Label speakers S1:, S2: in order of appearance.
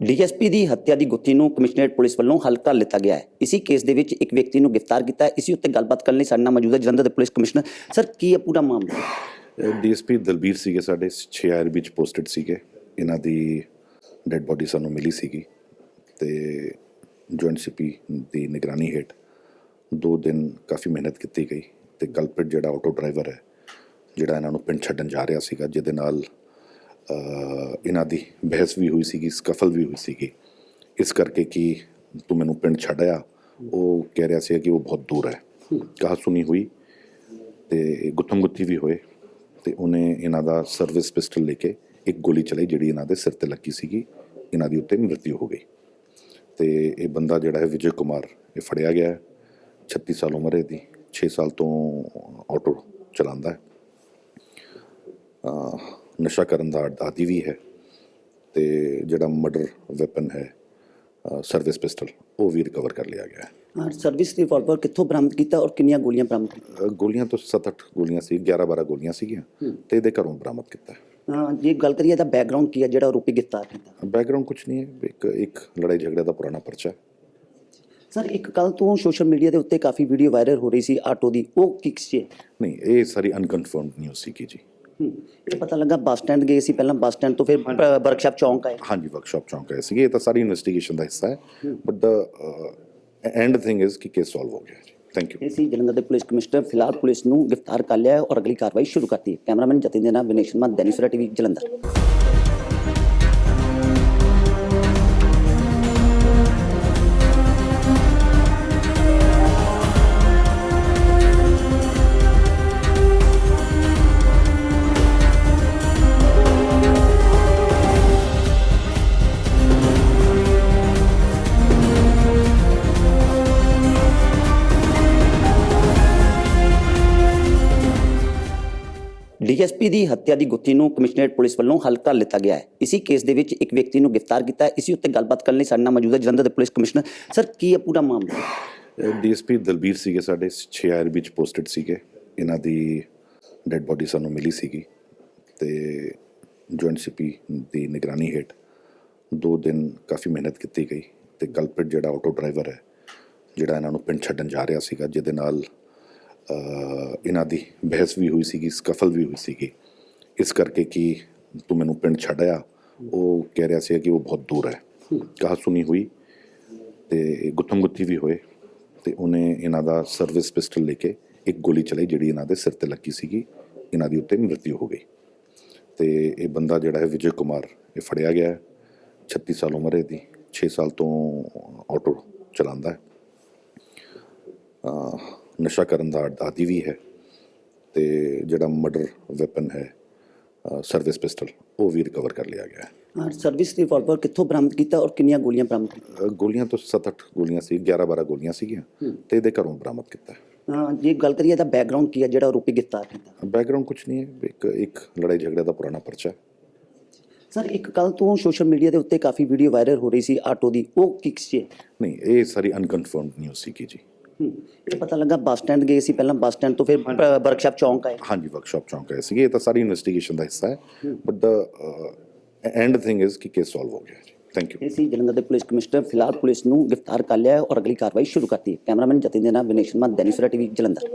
S1: DSP ਦੀ ਹੱਤਿਆ ਦੀ ਗੁੱਥੀ ਨੂੰ ਕਮਿਸ਼ਨਰੇਟ ਪੁਲਿਸ ਵੱਲੋਂ ਹੱਲ ਕਰ ਲਿੱਤਾ ਗਿਆ ਹੈ। ਇਸੇ ਕੇਸ ਦੇ ਵਿੱਚ ਇੱਕ ਵਿਅਕਤੀ ਨੂੰ ਗ੍ਰਿਫਤਾਰ ਕੀਤਾ ਹੈ। ਇਸੇ ਉੱਤੇ ਗੱਲਬਾਤ ਕਰਨ ਲਈ ਸਾਡੇ ਨਾਲ ਮੌਜੂਦ ਹੈ ਜਲੰਧਰ ਦੇ ਪੁਲਿਸ ਕਮਿਸ਼ਨਰ। ਸਰ, ਕੀ ਹੈ ਪੂਰਾ ਮਾਮਲਾ
S2: ਡੀਐਸਪੀ ਦਲਬੀਰ ਸੀਗੇ ਸਾਡੇ 6 ਆਰ ਵਿੱਚ ਪੋਸਟਡ ਸੀਗੇ। ਇਹਨਾਂ ਦੀ ਡੈੱਡ ਬੋਡੀ ਸਾਨੂੰ ਮਿਲੀ ਸੀਗੀ ਤੇ ਜੁਆਇੰਟ ਸੀਪੀ ਦੀ ਨਿਗਰਾਨੀ ਹੇਠ ਦੋ ਦਿਨ ਕਾਫੀ ਮਿਹਨਤ ਕੀਤੀ ਗਈ ਤੇ ਕਲਪਿਟ ਜਿਹੜਾ ਆਟੋ ਡਰਾਈਵਰ ਹੈ, ਜਿਹੜਾ ਇਹਨਾਂ ਨੂੰ ਪਿੰਡ ਛੱਡਣ ਜਾ ਰਿਹਾ ਸੀਗਾ, ਜਿਹਦੇ ਨਾਲ ਇਹਨਾਂ ਦੀ ਬਹਿਸ ਵੀ ਹੋਈ ਸੀਗੀ, ਸਕਫਲ ਵੀ ਹੋਈ ਸੀਗੀ। ਇਸ ਕਰਕੇ ਕਿ ਤੂੰ ਮੈਨੂੰ ਪਿੰਡ ਛੱਡਿਆ ਉਹ ਕਹਿ ਰਿਹਾ ਸੀ ਕਿ ਉਹ ਬਹੁਤ ਦੂਰ ਹੈ। ਕਹਾ ਸੁਣੀ ਹੋਈ ਤੇ ਗੁੱਥਮ ਗੁੱਥੀ ਵੀ ਹੋਏ ਤੇ ਉਹਨੇ ਇਹਨਾਂ ਦਾ ਸਰਵਿਸ ਪਿਸਟਲ ਲੈ ਕੇ ਇੱਕ ਗੋਲੀ ਚਲਾਈ ਜਿਹੜੀ ਇਹਨਾਂ ਦੇ ਸਿਰ ਤੇ ਲੱਗੀ ਸੀਗੀ। ਇਹਨਾਂ ਦੀ ਉੱਤੇ ਮ੍ਰਿਤਿੂ ਹੋ ਗਈ। ਤੇ ਇਹ ਬੰਦਾ ਜਿਹੜਾ ਹੈ ਵਿਜੇ ਕੁਮਾਰ, ਇਹ ਫੜਿਆ ਗਿਆ ਹੈ। 36 ਸਾਲ ਉਮਰ ਹੈ ਦੀ 6 ਸਾਲ ਤੋਂ ਆਟੋ ਚਲਾਉਂਦਾ ਹੈ। ਨਸ਼ਾ ਕਰਨ ਦਾ ਆਦੀ ਵੀ ਹੈ ਤੇ ਜਿਹੜਾ ਮਰਡਰ ਵੈਪਨ ਹੈ ਸਰਵਿਸ ਪਿਸਟਲ ਉਹ ਵੀ ਰਿਕਵਰ ਕਰ ਲਿਆ ਗਿਆ ਹੈ।
S1: ਹਾਂ ਸਰਵਿਸ ਰਿਵਾਲਵਰ ਕਿੱਥੋਂ ਬਰਾਮਦ ਕੀਤਾ ਔਰ ਕਿੰਨੀਆਂ ਗੋਲੀਆਂ ਬਰਾਮਦ ਕੀਤੀਆਂ?
S2: ਗੋਲੀਆਂ ਤੋਂ 7-8 ਗੋਲੀਆਂ ਸੀ 11-12 ਗੋਲੀਆਂ ਸੀਗੀਆਂ ਤੇ ਇਹਦੇ ਘਰੋਂ ਬਰਾਮਦ ਕੀਤਾ
S1: ਜੇ ਗੱਲ ਕਰੀਏ ਤਾਂ ਬੈਕਗ੍ਰਾਉਂਡ ਕੀ ਹੈ ਜਿਹੜਾ ਆਰੋਪੀ ਗ੍ਰਿਫਤਾਰ ਕੀਤਾ?
S2: ਬੈਕਗ੍ਰਾਉਂਡ ਕੁਝ ਨਹੀਂ ਹੈ ਇੱਕ ਇੱਕ ਲੜਾਈ ਝਗੜੇ ਦਾ ਪੁਰਾਣਾ ਪਰਚਾ
S1: ਸਰ ਇੱਕ ਕੱਲ ਤੋਂ ਸੋਸ਼ਲ ਮੀਡੀਆ ਦੇ ਉੱਤੇ ਕਾਫੀ ਵੀਡੀਓ ਵਾਇਰਲ ਹੋ ਰਹੀ ਸੀ ਆਟੋ ਦੀ ਉਹ ਕਿਸ ਚ ਹੈ?
S2: ਨਹੀਂ ਇਹ ਸਾਰੀ ਅਨਕਨਫਰਮਡ ਨਿਊਜ਼ ਸੀਗੀ ਜੀ।
S1: ਇਹ ਪਤਾ ਲੱਗਾ ਬੱਸ ਸਟੈਂਡ ਗਏ ਸੀ ਪਹਿਲਾਂ ਬੱਸ ਸਟੈਂਡ ਤੋਂ ਫਿਰ ਵਰਕਸ਼ਾਪ ਚੌਂਕ ਆਏ।
S2: ਹਾਂਜੀ ਵਰਕਸ਼ਾਪ ਚੌਂਕ ਆਏ ਸੀਗੇ। ਇਹ ਤਾਂ ਸਾਰੀ ਇਨਵੈਸਟੀਗੇਸ਼ਨ ਦਾ ਹਿੱਸਾ ਹੈ। But the end thing is ਕਿ ਕੇਸ ਸੋਲਵ ਹੋ ਗਿਆ ਜੀ। ਥੈਂਕ ਯੂ
S1: ਇਹ ਸੀ ਜਲੰਧਰ ਦੇ ਪੁਲਿਸ ਕਮਿਸ਼ਨਰ। ਫਿਲਹਾਲ ਪੁਲਿਸ ਨੂੰ ਗ੍ਰਿਫਤਾਰ ਕਰ ਲਿਆ ਹੈ ਔਰ ਅਗਲੀ ਕਾਰਵਾਈ ਸ਼ੁਰੂ ਕਰਤੀ ਹੈ। ਕੈਮਰਾਮੈਨ ਜਤਿਨ ਦੇ ਨਾਲ ਵਿਨੇਸ਼ ਸ਼ਰਮਾ ਟੀਵੀ ਜਲੰਧਰ। ਡੀਐਸਪੀ ਦੀ ਹੱਤਿਆ ਦੀ ਗੁੱਥੀ ਨੂੰ ਕਮਿਸ਼ਨਰੇਟ ਪੁਲਿਸ ਵੱਲੋਂ ਹੱਲ ਕਰ ਲਿੱਤਾ ਗਿਆ ਹੈ। ਇਸੇ ਕੇਸ ਦੇ ਵਿੱਚ ਇੱਕ ਵਿਅਕਤੀ ਨੂੰ ਗ੍ਰਿਫਤਾਰ ਕੀਤਾ ਹੈ। ਇਸੇ ਉੱਤੇ ਗੱਲਬਾਤ ਕਰਨ ਲਈ ਸਾਡੇ ਨਾਲ ਮੌਜੂਦ ਹੈ ਜਲੰਧਰ ਦੇ ਪੁਲਿਸ ਕਮਿਸ਼ਨਰ। ਸਰ, ਕੀ ਹੈ ਪੂਰਾ ਮਾਮਲਾ
S2: ਡੀਐਸਪੀ ਦਲਬੀਰ ਸੀਗੇ ਸਾਡੇ 6 ਆਰ ਵਿੱਚ ਪੋਸਟਡ ਸੀਗੇ। ਇਹਨਾਂ ਦੀ ਡੈੱਡ ਬੋਡੀ ਸਾਨੂੰ ਮਿਲੀ ਸੀਗੀ ਤੇ ਜੁਆਇੰਟ ਸੀਪੀ ਦੀ ਨਿਗਰਾਨੀ ਹੇਠ ਦੋ ਦਿਨ ਕਾਫੀ ਮਿਹਨਤ ਕੀਤੀ ਗਈ ਤੇ ਕਲਪਿਟ ਜਿਹੜਾ ਆਟੋ ਡਰਾਈਵਰ ਹੈ, ਜਿਹੜਾ ਇਹਨਾਂ ਨੂੰ ਪਿੰਡ ਛੱਡਣ ਜਾ ਰਿਹਾ ਸੀਗਾ, ਜਿਹਦੇ ਨਾਲ ਇਹਨਾਂ ਦੀ ਬਹਿਸ ਵੀ ਹੋਈ ਸੀਗੀ, ਸਕਫਲ ਵੀ ਹੋਈ ਸੀਗੀ। ਇਸ ਕਰਕੇ ਕਿ ਤੂੰ ਮੈਨੂੰ ਪਿੰਡ ਛੱਡਿਆ ਉਹ ਕਹਿ ਰਿਹਾ ਸੀ ਕਿ ਉਹ ਬਹੁਤ ਦੂਰ ਹੈ। ਕਹਾ ਸੁਣੀ ਹੋਈ ਤੇ ਗੁੱਥਮ ਗੁੱਥੀ ਵੀ ਹੋਏ ਤੇ ਉਹਨੇ ਇਹਨਾਂ ਦਾ ਸਰਵਿਸ ਪਿਸਟਲ ਲੈ ਕੇ ਇੱਕ ਗੋਲੀ ਚਲਾਈ ਜਿਹੜੀ ਇਹਨਾਂ ਦੇ ਸਿਰ ਤੇ ਲੱਗੀ ਸੀਗੀ। ਇਹਨਾਂ ਦੀ ਉੱਤੇ ਮ੍ਰਿਤਿੂ ਹੋ ਗਈ। ਤੇ ਇਹ ਬੰਦਾ ਜਿਹੜਾ ਹੈ ਵਿਜੇ ਕੁਮਾਰ, ਇਹ ਫੜਿਆ ਗਿਆ ਹੈ। 36 ਸਾਲ ਉਮਰ ਹੈ ਦੀ 6 ਸਾਲ ਤੋਂ ਆਟੋ ਚਲਾਉਂਦਾ ਹੈ। ਨਸ਼ਾ ਕਰਨ ਦਾ ਆਦੀ ਵੀ ਹੈ ਤੇ ਜਿਹੜਾ ਮਰਡਰ ਵੈਪਨ ਹੈ ਸਰਵਿਸ ਪਿਸਟਲ ਉਹ ਵੀ ਰਿਕਵਰ ਕਰ ਲਿਆ ਗਿਆ ਹੈ।
S1: ਹਾਂ ਸਰਵਿਸ ਰਿਵਾਲਵਰ ਕਿੱਥੋਂ ਬਰਾਮਦ ਕੀਤਾ ਔਰ ਕਿੰਨੀਆਂ ਗੋਲੀਆਂ ਬਰਾਮਦ ਕੀਤੀਆਂ?
S2: ਗੋਲੀਆਂ ਤੋਂ 7-8 ਗੋਲੀਆਂ ਸੀ 11-12 ਗੋਲੀਆਂ ਸੀਗੀਆਂ ਤੇ ਇਹਦੇ ਘਰੋਂ ਬਰਾਮਦ ਕੀਤਾ
S1: ਜੇ ਗੱਲ ਕਰੀਏ ਤਾਂ ਬੈਕਗ੍ਰਾਉਂਡ ਕੀ ਹੈ ਜਿਹੜਾ ਆਰੋਪੀ ਗ੍ਰਿਫਤਾਰ ਕੀਤਾ?
S2: ਬੈਕਗ੍ਰਾਉਂਡ ਕੁਝ ਨਹੀਂ ਹੈ ਇੱਕ ਇੱਕ ਲੜਾਈ ਝਗੜੇ ਦਾ ਪੁਰਾਣਾ ਪਰਚਾ।
S1: ਸਰ ਇੱਕ ਕੱਲ ਤੋਂ ਸੋਸ਼ਲ ਮੀਡੀਆ ਦੇ ਉੱਤੇ ਕਾਫੀ ਵੀਡੀਓ ਵਾਇਰਲ ਹੋ ਰਹੀ ਸੀ ਆਟੋ ਦੀ ਉਹ ਕਿਸ ਚ ਹੈ
S2: ਨਹੀਂ ਇਹ ਸਾਰੀ ਅਨਕਨਫਰਮਡ ਨਿਊਜ਼ ਸੀਗੀ ਜੀ।
S1: ਇਹ ਪਤਾ ਲੱਗਾ ਬੱਸ ਸਟੈਂਡ ਗਏ ਸੀ ਪਹਿਲਾਂ ਬੱਸ ਸਟੈਂਡ ਤੋਂ ਫਿਰ ਵਰਕਸ਼ਾਪ ਚੌਂਕ ਆਏ।
S2: ਹਾਂਜੀ ਵਰਕਸ਼ਾਪ ਚੌਂਕ ਆਏ ਸੀਗੇ ਇਹ ਤਾਂ ਸਾਰੀ ਇਨਵੈਸਟੀਗੇਸ਼ਨ ਦਾ ਹਿੱਸਾ ਹੈ। But the end thing is ਕਿ ਕੇਸ ਸੋਲਵ ਹੋ ਗਿਆ ਜੀ। ਥੈਂਕ ਯੂ
S1: ਇਹ ਸੀ ਜਲੰਧਰ ਦੇ ਪੁਲਿਸ ਕਮਿਸ਼ਨਰ ਫਿਲਹਾਲ ਪੁਲਿਸ ਨੂੰ ਗ੍ਰਿਫਤਾਰ ਕਰ ਲਿਆ ਹੈ ਔਰ ਅਗਲੀ ਕਾਰਵਾਈ ਸ਼ੁਰੂ ਕਰਤੀ ਹੈ। ਕੈਮਰਾਮੈਨ ਜਤਿਨ ਦੇ ਨਾਲ ਵਿਨੇਸ਼ ਸ਼ਰਮਾ ਦੈਨਿਕ ਸਵੇਰਾ ਟੀਵੀ ਜਲੰਧਰ।